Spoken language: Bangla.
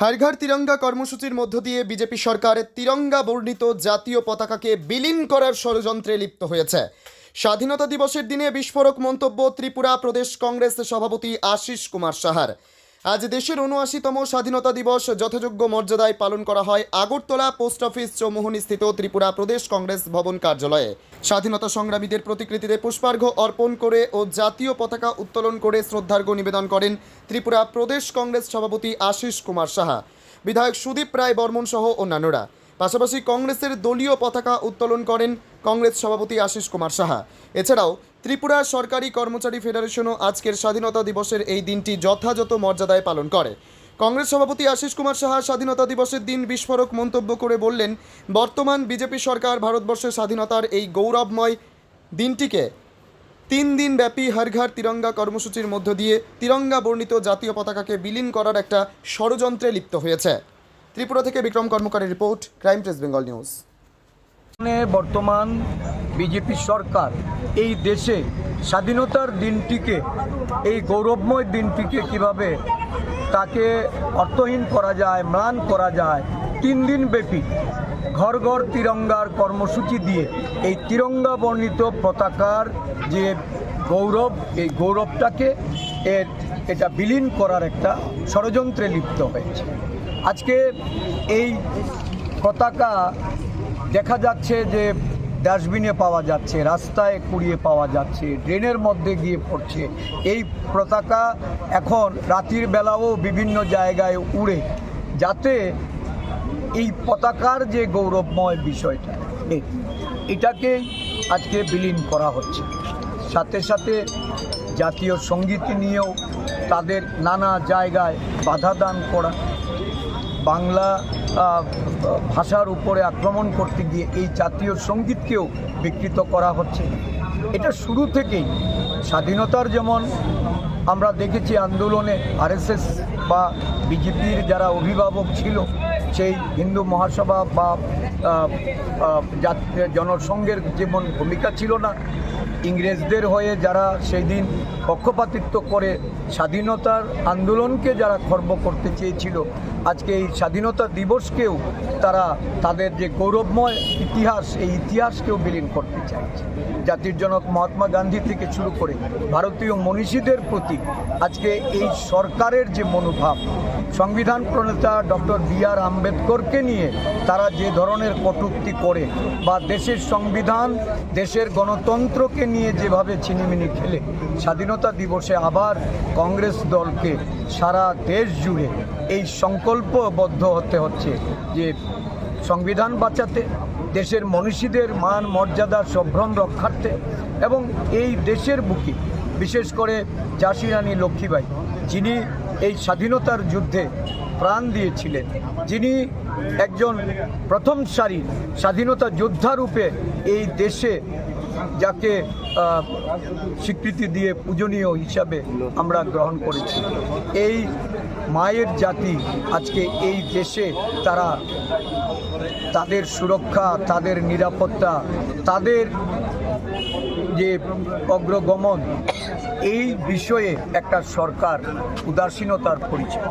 হারঘার তিরঙ্গা কর্মসূচির মধ্য দিয়ে বিজেপি সরকার তিরঙ্গা বর্ণিত জাতীয় পতাকাকে বিলীন করার ষড়যন্ত্রে লিপ্ত হয়েছে। স্বাধীনতা দিবসের দিনে বিস্ফোরক মন্তব্য ত্রিপুরা প্রদেশ কংগ্রেস সভাপতি আশিস কুমার সাহার। আজ দেশের উনআশিতম স্বাধীনতা দিবস যথাযোগ্য মর্যাদায় পালন করা হয় আগরতলা পোস্ট অফিস চৌমোহনী স্থিত ত্রিপুরা প্রদেশ কংগ্রেস ভবন কার্যালয়ে। স্বাধীনতা সংগ্রামীদের প্রতিকৃতিতে পুষ্পার্ঘ্য অর্পণ করে ও জাতীয় পতাকা উত্তোলন করে শ্রদ্ধার্ঘ্য নিবেদন করেন ত্রিপুরা প্রদেশ কংগ্রেস সভাপতি আশিস কুমার সাহা। বিধায়ক সুদীপ রায় বর্মন সহ অন্যান্যরা। পাশাপাশি কংগ্রেসের দলীয় পতাকা উত্তোলন করেন কংগ্রেস সভাপতি আশিস কুমার সাহা। এছাড়াও ত্রিপুরা সরকারি কর্মচারী ফেডারেশনও আজকের স্বাধীনতা দিবসের এই দিনটি যথাযথ মর্যাদায় পালন করে। কংগ্রেস সভাপতি আশিস কুমার সাহা স্বাধীনতা দিবসের দিন বিস্ফোরক মন্তব্য করে বললেন, বর্তমান বিজেপি সরকার ভারতবর্ষের স্বাধীনতার এই গৌরবময় দিনটিকে তিন দিন ব্যাপী হর ঘর তিরঙ্গা কর্মসূচির মধ্য দিয়ে তিরঙ্গা বর্ণিত জাতীয় পতাকাকে বিলীন করার একটা ষড়যন্ত্রে লিপ্ত হয়েছে। ত্রিপুরা থেকে Bikram কর্মকারের report, crime press Bengal news. বর্তমানে বিজেপি সরকার এই দেশে স্বাধীনতার দিনটিকে, এই গৌরবময় দিনটিকে কীভাবে তাকে অর্থহীন করা যায়, ম্লান করা যায়, তিন দিন ব্যাপী ঘর ঘর তিরঙ্গার কর্মসূচি দিয়ে এই তিরঙ্গা বর্ণিত পতাকার যে গৌরব, এই গৌরবটাকে এর, এটা বিলীন করার একটা ষড়যন্ত্রে লিপ্ত হয়েছে। আজকে এই পতাকা দেখা যাচ্ছে যে ডাস্টবিনে পাওয়া যাচ্ছে, রাস্তায় কুড়িয়ে পাওয়া যাচ্ছে, ড্রেনের মধ্যে গিয়ে পড়ছে। এই পতাকা এখন রাতের বেলাও বিভিন্ন জায়গায় উড়ে। যাতে এই পতাকার যে গৌরবময় বিষয়টা এটাকে আজকে বিলীন করা হচ্ছে। সাথে সাথে জাতীয় সংগীত নিয়েও তাদের নানা জায়গায় বাধা দান করা বাংলা ভাষার উপরে আক্রমণ করতে গিয়ে এই জাতীয় সঙ্গীতকেও বিকৃত করা হচ্ছে। এটা শুরু থেকেই স্বাধীনতার যেমন আমরা দেখেছি আন্দোলনে আরএসএস বা বিজেপির যারা অভিভাবক ছিল, সেই হিন্দু মহাসভা বা জনসংঘের যেমন ভূমিকা ছিল না, ইংরেজদের হয়ে যারা সেই দিন পক্ষপাতিত্ব করে স্বাধীনতার আন্দোলনকে যারা খর্ব করতে চেয়েছিল, আজকে এই স্বাধীনতা দিবসকেও তারা তাদের যে গৌরবময় ইতিহাস, এই ইতিহাসকেও বিলীন করতে চাইছে। জাতির জনক মহাত্মা গান্ধী থেকে শুরু করে ভারতীয় মনীষীদের প্রতি আজকে এই সরকারের যে মনোভাব সংবিধান প্রণেতা ডক্টর বি আর আম্বেদকরকে নিয়ে তারা যে ধরনের কটুক্তি করে বা দেশের সংবিধান, দেশের গণতন্ত্রকে নিয়ে যেভাবে ছিনিমিনি খেলে, স্বাধীনতা দিবসে আবার কংগ্রেস দলকে সারা দেশ জুড়ে এই সংকল্পবদ্ধ হতে হচ্ছে যে সংবিধান বাঁচাতে, দেশের মনীষীদের মান, মর্যাদা সম্ভ্রম রক্ষার্থে এবং এই দেশের বুকে বিশেষ করে ঝাঁসি রানী লক্ষ্মীবাই যিনি এই স্বাধীনতার যুদ্ধে প্রাণ দিয়েছিলেন। যিনি একজন প্রথম সারির স্বাধীনতা যোদ্ধা রূপে এই দেশে যাকে স্বীকৃতি দিয়ে পূজনীয় হিসাবে আমরা গ্রহণ করেছি। এই মায়ের জাতি আজকে এই দেশে তারা তাদের সুরক্ষা, তাদের নিরাপত্তা, তাদের যে অগ্রগমন এই বিষয়ে একটা সরকার উদাসীনতার পরিচয়।